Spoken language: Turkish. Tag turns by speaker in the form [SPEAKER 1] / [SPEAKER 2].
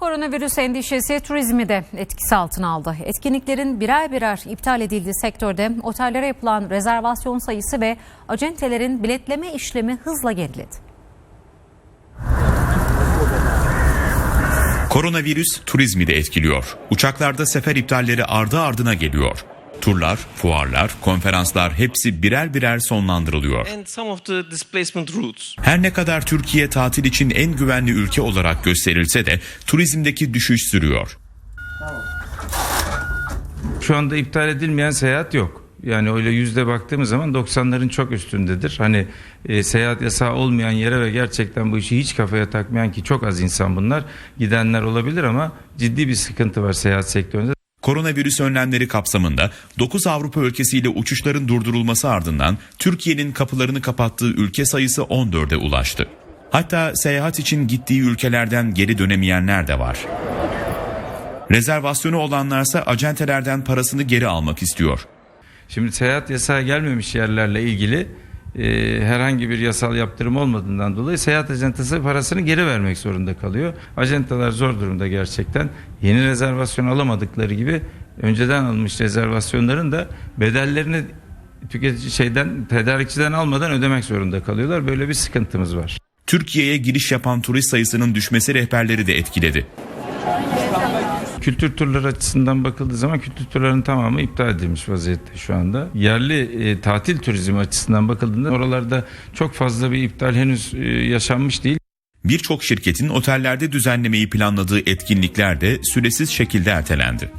[SPEAKER 1] Koronavirüs endişesi turizmi de etkisi altına aldı. Etkinliklerin birer birer iptal edildiği sektörde otellere yapılan rezervasyon sayısı ve acentelerin biletleme işlemi hızla geriledi.
[SPEAKER 2] Koronavirüs turizmi de etkiliyor. Uçaklarda sefer iptalleri ardı ardına geliyor. Turlar, fuarlar, konferanslar hepsi birer birer sonlandırılıyor. Her ne kadar Türkiye tatil için en güvenli ülke olarak gösterilse de turizmdeki düşüş sürüyor.
[SPEAKER 3] Şu anda iptal edilmeyen seyahat yok. Yani öyle yüzde baktığımız zaman 90'ların çok üstündedir. Hani e, seyahat yasağı olmayan yere ve gerçekten bu işi hiç kafaya takmayan ki çok az insan bunlar gidenler olabilir ama ciddi bir sıkıntı var seyahat sektöründe.
[SPEAKER 2] Koronavirüs önlemleri kapsamında 9 Avrupa ülkesiyle uçuşların durdurulması ardından Türkiye'nin kapılarını kapattığı ülke sayısı 14'e ulaştı. Hatta seyahat için gittiği ülkelerden geri dönemeyenler de var. Rezervasyonu olanlarsa acentelerden parasını geri almak istiyor.
[SPEAKER 3] Şimdi seyahat yasağı gelmemiş yerlerle ilgili e, herhangi bir yasal yaptırım olmadığından dolayı seyahat acentası parasını geri vermek zorunda kalıyor. Acentalar zor durumda gerçekten. Yeni rezervasyon alamadıkları gibi önceden alınmış rezervasyonların da bedellerini tüketici şeyden tedarikçiden almadan ödemek zorunda kalıyorlar. Böyle bir sıkıntımız var.
[SPEAKER 2] Türkiye'ye giriş yapan turist sayısının düşmesi rehberleri de etkiledi.
[SPEAKER 3] Kültür turları açısından bakıldığı zaman kültür turlarının tamamı iptal edilmiş vaziyette şu anda. Yerli e, tatil turizmi açısından bakıldığında oralarda çok fazla bir iptal henüz e, yaşanmış değil.
[SPEAKER 2] Birçok şirketin otellerde düzenlemeyi planladığı etkinlikler de süresiz şekilde ertelendi.